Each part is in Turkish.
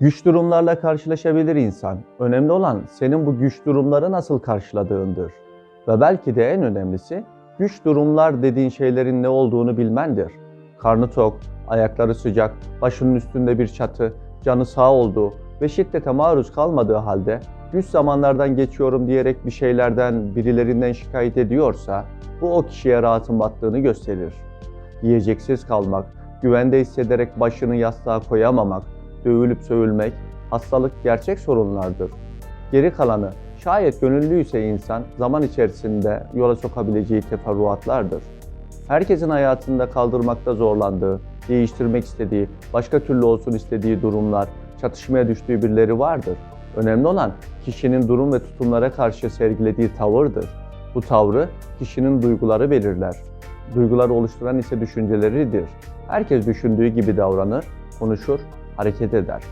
Güç durumlarla karşılaşabilir insan. Önemli olan senin bu güç durumları nasıl karşıladığındır. Ve belki de en önemlisi güç durumlar dediğin şeylerin ne olduğunu bilmendir. Karnı tok, ayakları sıcak, başının üstünde bir çatı, canı sağ olduğu ve şiddete maruz kalmadığı halde güç zamanlardan geçiyorum diyerek bir şeylerden, birilerinden şikayet ediyorsa bu o kişiye rahatın battığını gösterir. Yiyeceksiz kalmak, güvende hissederek başını yastığa koyamamak, dövülüp sövülmek, hastalık gerçek sorunlardır. Geri kalanı şayet gönüllüyse insan zaman içerisinde yola sokabileceği teferruatlardır. Herkesin hayatında kaldırmakta zorlandığı, değiştirmek istediği, başka türlü olsun istediği durumlar, çatışmaya düştüğü birileri vardır. Önemli olan kişinin durum ve tutumlara karşı sergilediği tavırdır. Bu tavrı kişinin duyguları belirler. Duyguları oluşturan ise düşünceleridir. Herkes düşündüğü gibi davranır, konuşur, hareket eder.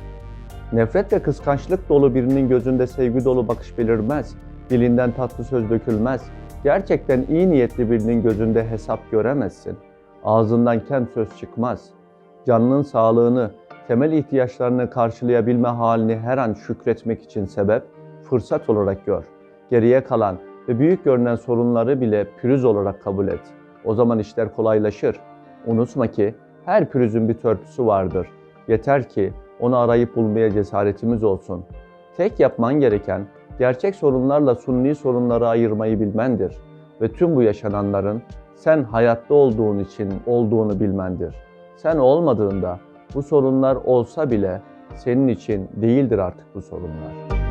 Nefret ve kıskançlık dolu birinin gözünde sevgi dolu bakış belirmez. Dilinden tatlı söz dökülmez. Gerçekten iyi niyetli birinin gözünde hesap göremezsin. Ağzından kem söz çıkmaz. Canının sağlığını, temel ihtiyaçlarını karşılayabilme halini her an şükretmek için sebep, fırsat olarak gör. Geriye kalan ve büyük görünen sorunları bile pürüz olarak kabul et. O zaman işler kolaylaşır. Unutma ki her pürüzün bir törpüsü vardır. Yeter ki onu arayıp bulmaya cesaretimiz olsun. Tek yapman gereken gerçek sorunlarla sunni sorunları ayırmayı bilmendir ve tüm bu yaşananların sen hayatta olduğun için olduğunu bilmendir. Sen olmadığında bu sorunlar olsa bile senin için değildir artık bu sorunlar.